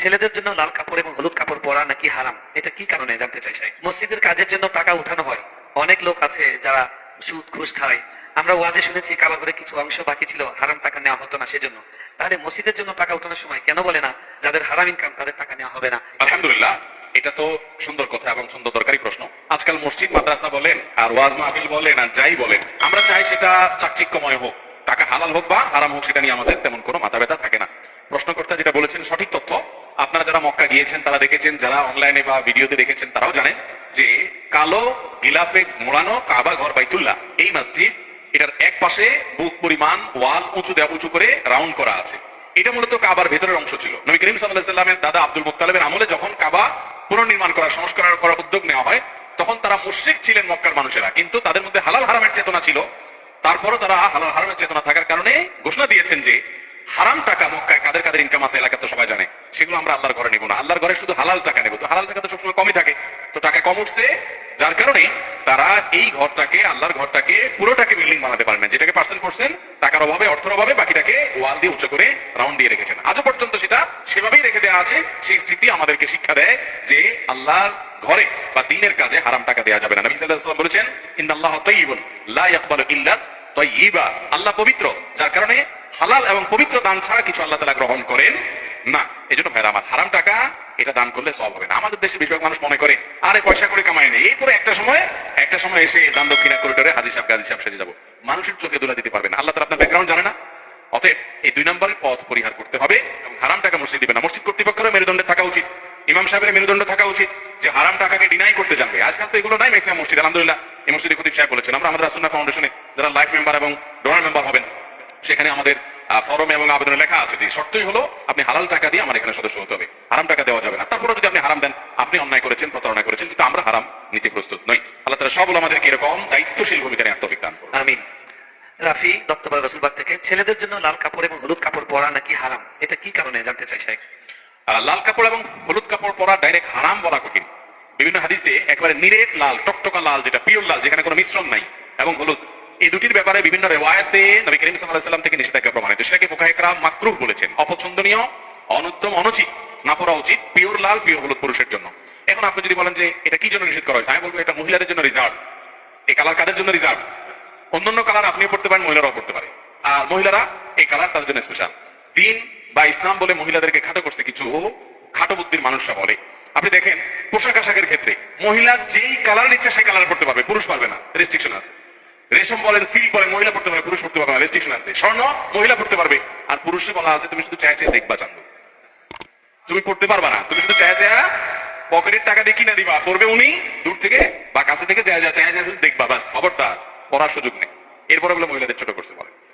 ছেলেদের জন্য লাল কাপড় এবং হলুদ কাপড় পরা নাকি হারাম? এটা কি কারণে জানতে চাই সাহেব? মসজিদের কাজের জন্য টাকা উঠানো হয়। অনেক লোক আছে যারা সুদ, ঘুষ খায়। আমরা ওয়াজে শুনেছি কাবা করে কিছু অংশ বাকি ছিল, হারাম টাকা নেওয়া হতো না সেজন্য। তাহলে মসজিদের জন্য টাকা উঠানোর সময় কেন বলে না, যাদের হারাম ইনকাম তাদের টাকা নেওয়া হবে না? আলহামদুলিল্লাহ, এটা তো সুন্দর কথা এবং সুন্দর দরকারি প্রশ্ন। আজকাল মসজিদ, মাদ্রাসা বলেন, আর ওয়াজ মাহফিল বলেন, আর যাই বলেন, আমরা চাই সেটা চাকচিক্যময় হোক। টাকা হালাল হোক বা হারাম হোক, সেটা নিয়ে আমাদের তেমন কোনো মাথা ব্যথা থাকে না প্রশ্নকর্তা যেটা বলেছেন সঠিক তথ্য আপনারা যারা মক্কা গিয়েছেন, তারা দেখেছেন, যারা অনলাইনে বা ভিডিওতে দেখেছেন, তারাও জানেন যে কালো গিলাপে মোড়ানো কাবা ঘর বাইতুল্লাহ, এই মসজিদ, এটার এক পাশে বুক পরিমাণ, ওয়াল উঁচু দেওয়া উঁচু করে রাউন্ড করা আছে। এটা মূলত কাবার ভেতরের অংশ ছিল। নবী করিম সাল্লাহ সাল্লামের দাদা আব্দুল মুত্তালেবের আমলে যখন কাবা পুনর্নির্মাণ করা সংস্কার করার উদ্যোগ নেওয়া হয়, তখন তারা মুশরিক ছিলেন মক্কার মানুষেরা। কিন্তু তাদের মধ্যে হালাল হারামের চেতনা ছিল। তারপরও তারা হালাল হারামের চেতনা থাকার কারণে ঘোষণা দিয়েছেন যে হারাম টাকা মক্কায় কাদের কাদের ইনকাম আছে এলাকাতে সবাই জানে। সেগুলো আমরা আল্লাহর ঘরে নিব না। আল্লাহর ঘরে শুধু হালাল টাকা নেব। তো হালাল টাকা তো সবসময় কমই থাকে। তো টাকা কম উঠছে যার কারণে তারা এই ঘরটাকে, আল্লাহর ঘরটাকে পুরোটাকে বিল্ডিং বানাতে পারেন না। যেটাকে পার্সেন্ট করছেন টাকার অভাবে, অর্থের অভাবে বাকিটাকে ওয়াল দিয়ে উঁচু করে রাউন্ড দিয়ে রেখেছেন আজও পর্যন্ত সেটা সেভাবেই রেখে দেওয়া আছে। সেই স্মৃতি আমাদেরকে শিক্ষা দেয় যে আল্লাহর ঘরে বা দিনের কাজে হারাম টাকা দেওয়া যাবে না। নবী সাল্লাল্লাহু বলেছেন, ইন্নাল্লাহ তাইয়িবুন লা ইয়াকবালু ইল্লা তাইয়িবা আল্লাহ পবিত্র, যার কারণে হালাল এবং পবিত্র দান ছাড়া কিছু আল্লাহ তাআলা গ্রহণ করেন না। এই জন্য ভাইরা, আমার হারাম টাকা, এটা দান করলে সব হবে না। আমাদের দেশে বেশিরভাগ মানুষ মনে করে, আরে, পয়সা করে, কামাই নেই। এরপরে একটা সময় একটা সময় এসে দান দক্ষিণা করিডোরে হাজি সাহেব, গাজী সাহেব সেজে যাব। মানুষের চোখে দোলা দিতে পারবেন আল্লাহ তাআলা আপনার ব্যাকগ্রাউন্ড জানে না। অতএব এই দুই নম্বরের পথ পরিহার করতে হবে এবং হারাম টাকা মসজিদ দিবে না। মসজিদ কর্তৃপক্ষের মেরুদণ্ডে থাকা উচিত। ইমাম সাহেবের মেরুদণ্ড থাকা উচিত যে হারাম টাকাকে ডিনাই করতে জানবে। আজকাল তো এগুলো নাই ম্যাক্সিমাম মসজিদ, আলহামদুলিল্লাহ। এই মসজিদে খতিব সাহেব বলেছেন, আমরা আমাদের আসুন্না ফাউন্ডেশনে যারা লাইফ মেম্বার এবং ডোনার মেম্বার হবেন সেখানে আমাদের ফরমে এবং আবেদনে লেখা আছে যে শর্তই হলো আপনি হালাল টাকা দিয়ে আমার এখানে সদস্য হতে হবে। হারাম টাকা দেওয়া যাবে না। তারপরে যদি আপনি হারাম দেন আপনি অন্যায় করেছেন প্রতারণা করেছেন কিন্তু আমরা হারাম নিতে প্রস্তুত নই। আল্লাহ তালা সব আমাদেরকে এরকম দায়িত্বশীল ভূমিকা নিয়ে আত্মফিক দান আমিন। রাফি দত্তবাদ রসুলবাগ থেকে ছেলেদের জন্য লাল কাপড় এবং হলুদ কাপড় পরা নাকি হারাম? এটা কি কারণে জানতে চাই সাহেব লাল কাপড় এবং হলুদ কাপড় পরা ডাইরেক্ট হারাম বলা কঠিন। বিভিন্ন হাদিসে একবারে নিরেট লাল টকটকা লাল যেটা পিওর লাল যেখানে কোনো মিশ্রণ নাই এবং হলুদ। এই দুটির ব্যাপারে বিভিন্ন রেওয়ায়তে নবী করিম সাল্লাম থেকে নিষেধাজ্ঞা প্রমাণিত। সেটাকে ফুকাহেকরাম মাকরুহ বলেছেন। অপছন্দনীয়, অনুত্তম, অনুচিত, না পরা উচিত পিওর লাল পিওর হলুদ পুরুষের জন্য। এখন আপনি যদি বলেন যে এটা কি জন্য নিষেধ করা হয়েছে? আমি বলব এটা মহিলাদের জন্য রিজার্ভ এই কালার কাদের জন্য রিজার্ভ অন্যান্য কালার আপনিও পড়তে পারেন, মহিলারাও পড়তে পারে। আর মহিলারা এই কালার তাদের জন্য স্পেশাল দিন বা ইসলাম বলে মহিলাদেরকে খাটো করছে কিছু খাটো বুদ্ধির মানুষরা বলে। আপনি দেখেন, পোশাক আশাকের ক্ষেত্রে মহিলা যেই কালার নিচ্ছে সেই কালার পড়তে পারবে, পুরুষ পারবে না রেস্ট্রিকশন আছে। রেশম বলেন সিল্ক বলেন, মহিলা পড়তে পারবে, পুরুষ পড়তে পারবে না রেস্ট্রিকশন আছে। স্বর্ণ, মহিলা পড়তে পারবে। আর পুরুষে বলা আছে, তুমি শুধু চায় চেয়ে দেখবা চান্দু। তুমি পড়তে পারবা না, তুমি শুধু চায় চায় পকেটের টাকা দিয়ে কিনে দিবা, পড়বে উনি, দূর থেকে, বা কাছে থেকে, চায় চায় চায় দেখবা বাস খবরটা পড়ার সুযোগ নেই। এরপরে বলে মহিলাদের ছোট করছে, বলে। জি